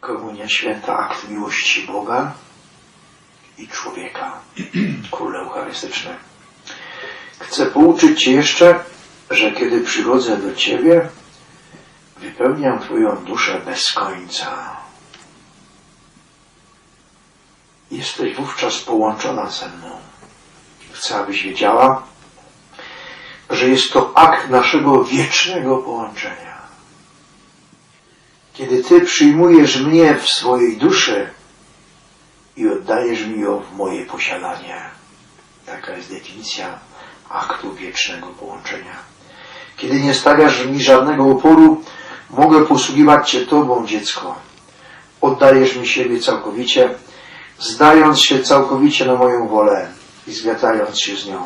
Komunia Święta, akt miłości Boga i człowieka. Król Eucharystyczny. Chcę pouczyć Cię jeszcze, że kiedy przychodzę do Ciebie, wypełniam Twoją duszę bez końca. Jesteś wówczas połączona ze mną. Chcę, abyś wiedziała, że jest to akt naszego wiecznego połączenia. Kiedy Ty przyjmujesz mnie w swojej duszy i oddajesz mi ją w moje posiadanie. Taka jest definicja aktu wiecznego połączenia. Kiedy nie stawiasz mi żadnego oporu, mogę posługiwać Cię Tobą, dziecko. Oddajesz mi siebie całkowicie, zdając się całkowicie na moją wolę i zgadzając się z nią,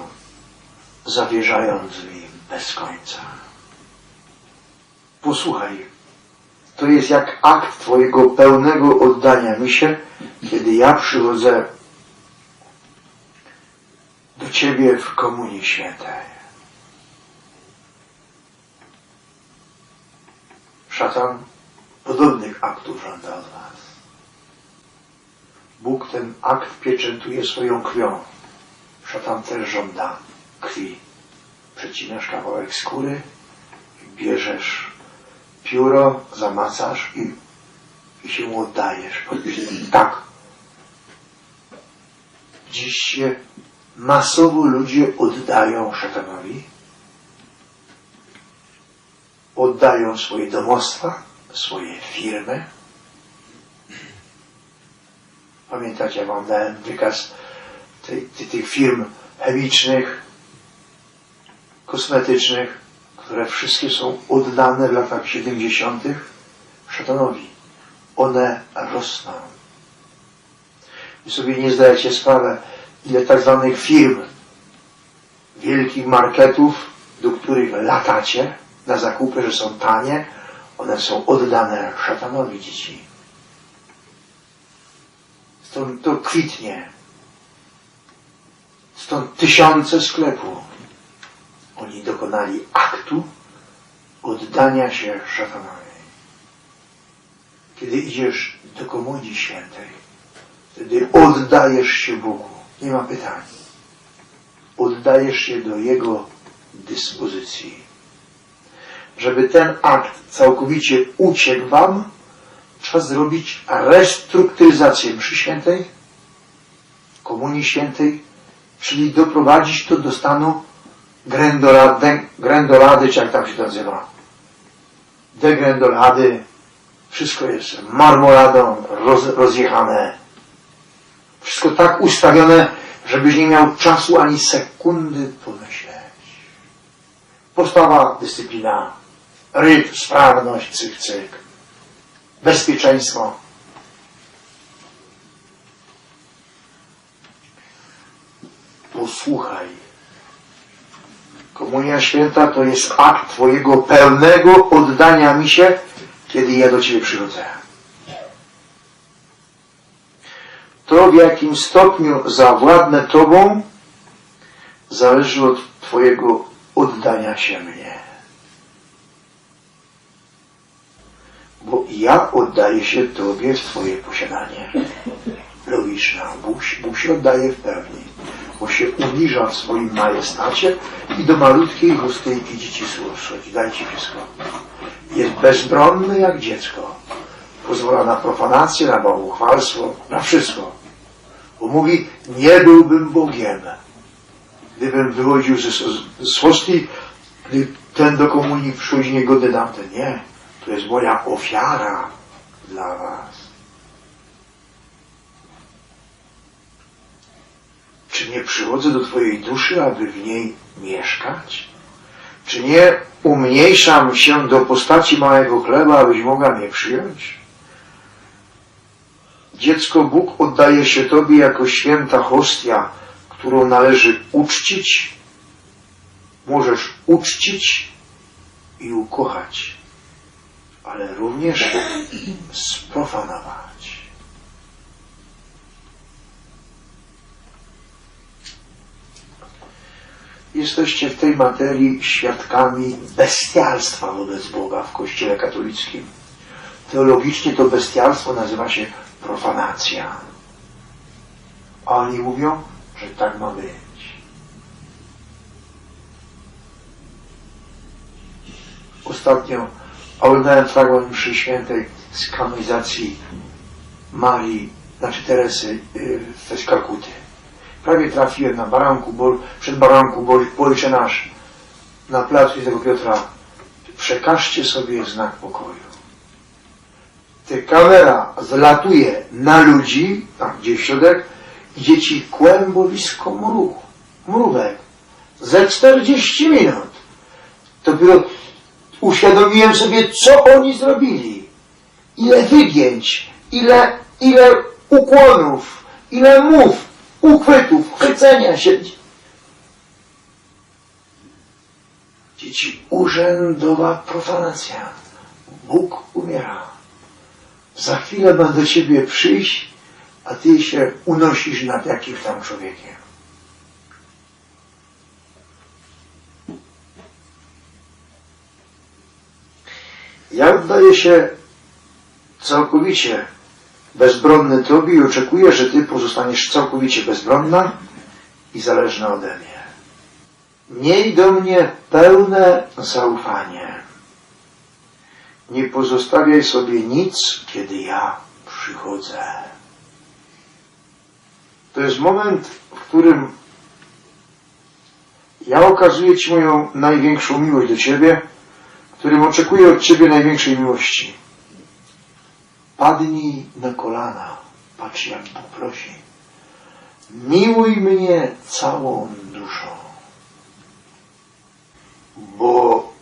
zawierzając mi bez końca. Posłuchaj, to jest jak akt Twojego pełnego oddania mi się, kiedy ja przychodzę do Ciebie w Komunii Świętej. Szatan podobnych aktów żąda od Was. Bóg ten akt pieczętuje swoją krwią. Szatan też żąda krwi. Przecinasz kawałek skóry, bierzesz pióro, zamacasz i, i się oddajesz. Tak. Dziś się masowo ludzie oddają szatanowi. Oddają swoje domostwa, swoje firmy. Pamiętacie, ja wam dałem wykaz tej, tych firm chemicznych, kosmetycznych, które wszystkie są oddane w latach 70. szatanowi. One rosną. Wy sobie nie zdajecie sprawy, ile tak zwanych firm, wielkich marketów, do których latacie na zakupy, że są tanie, one są oddane szatanowi dzieci. Stąd to kwitnie. Stąd tysiące sklepów. Oni dokonali aktu oddania się szatanowi. Kiedy idziesz do Komunii Świętej, wtedy oddajesz się Bogu. Nie ma pytań. Oddajesz się do Jego dyspozycji. Żeby ten akt całkowicie uciekł Wam, trzeba zrobić restrukturyzację mszy świętej, Komunii Świętej, czyli doprowadzić to do stanu grendolady, grendolady, czy jak tam się to nazywa, degrendolady, wszystko jest marmoladą roz, rozjechane, wszystko tak ustawione, żebyś nie miał czasu ani sekundy pomyśleć. Postawa, dyscyplina, rytm, sprawność, cyk, cyk, bezpieczeństwo. Posłuchaj. Komunia Święta to jest akt Twojego pełnego oddania mi się, kiedy ja do Ciebie przychodzę. To, w jakim stopniu zawładnę Tobą, zależy od Twojego oddania się mnie. Bo ja oddaję się Tobie w Twoje posiadanie. Logiczne. Bóg, Bóg się oddaje w pełni. Bo się uniża w swoim majestacie i do malutkiej, chustejki dzieci schodzi. Dajcie wszystko. Jest bezbronny jak dziecko. Pozwala na profanację, na bałwochwalstwo, na wszystko. Bo mówi, nie byłbym Bogiem, gdybym wychodził ze, hostii, gdy ten do komunii przychodzi niegodny tamten. Nie, to jest moja ofiara dla was. Czy nie przychodzę do Twojej duszy, aby w niej mieszkać? Czy nie umniejszam się do postaci małego chleba, abyś mogła mnie przyjąć? Dziecko Bóg oddaje się Tobie jako święta hostia, którą należy uczcić. Możesz uczcić i ukochać, ale również sprofanować. Jesteście w tej materii świadkami bestialstwa wobec Boga w Kościele katolickim. Teologicznie to bestialstwo nazywa się profanacja. A oni mówią, że tak ma być. Ostatnio oglądałem fragment mszy świętej z kanonizacji Marii, znaczy Teresy z Kalkuty. Prawie trafiłem na baranku, bo przed baranku, bo Nasz, na placu tego Piotra, przekażcie sobie znak pokoju. Ty kamera zlatuje na ludzi, tam gdzie środek, idzie ci kłębowisko mrów, mrówek. Ze 40 minut. Dopiero uświadomiłem sobie, co oni zrobili. Ile wygięć, ile, ile ukłonów, ile mów, uchwytów, chwycenia się. Dzieci, urzędowa profanacja. Bóg umiera. Za chwilę ma do ciebie przyjść, a ty się unosisz nad jakimś tam człowiekiem. Ja oddaję się całkowicie bezbronny Tobie i oczekuję, że Ty pozostaniesz całkowicie bezbronna i zależna ode mnie. Miej do mnie pełne zaufanie. Nie pozostawiaj sobie nic, kiedy ja przychodzę. To jest moment, w którym ja okazuję Ci moją największą miłość do Ciebie, w którym oczekuję od Ciebie największej miłości. Padnij na kolana, patrz jak Bóg prosi. Miłuj mnie całą duszą, bo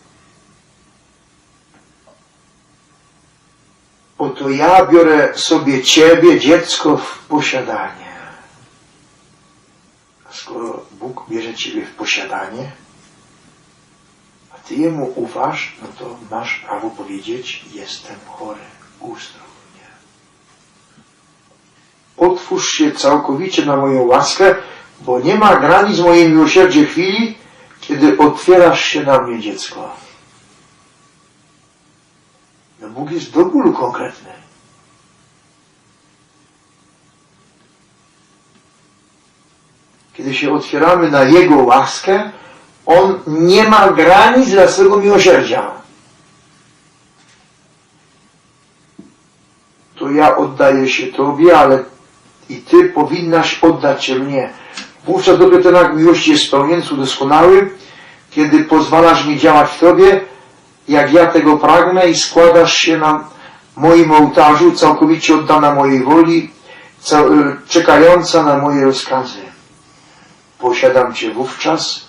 oto ja biorę sobie Ciebie, dziecko, w posiadanie. A skoro Bóg bierze Ciebie w posiadanie, a Ty Jemu ufasz, no to masz prawo powiedzieć, jestem chory, uzdrów. Otwórz się całkowicie na moją łaskę, bo nie ma granic mojej miłosierdzie chwili, kiedy otwierasz się na mnie dziecko. No Bóg jest do bólu konkretny. Kiedy się otwieramy na Jego łaskę, On nie ma granic dla swego miłosierdzia. To ja oddaję się Tobie, ale i Ty powinnaś oddać się mnie. Wówczas dopiero ten akt miłości jest spełniencu doskonały, kiedy pozwalasz mi działać w Tobie, jak ja tego pragnę i składasz się na moim ołtarzu, całkowicie oddana mojej woli, y, czekająca na moje rozkazy. Posiadam Cię wówczas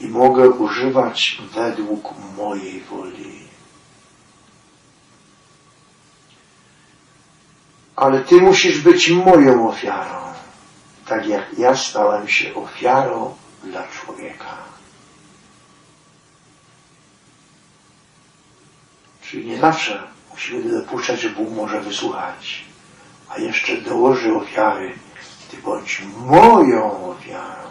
i mogę używać według mojej woli. Ale Ty musisz być moją ofiarą, tak jak ja stałem się ofiarą dla człowieka. Czyli nie zawsze musimy dopuszczać, że Bóg może wysłuchać, a jeszcze dołoży ofiary. Ty bądź moją ofiarą.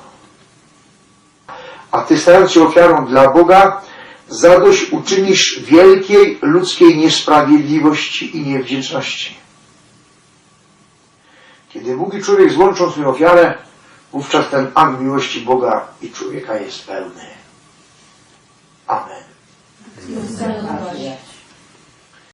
A Ty stając się ofiarą dla Boga, zadość uczynisz wielkiej ludzkiej niesprawiedliwości i niewdzięczności. Kiedy Bóg i człowiek złączą swoją ofiarę, wówczas ten akt miłości Boga i człowieka jest pełny. Amen. Amen.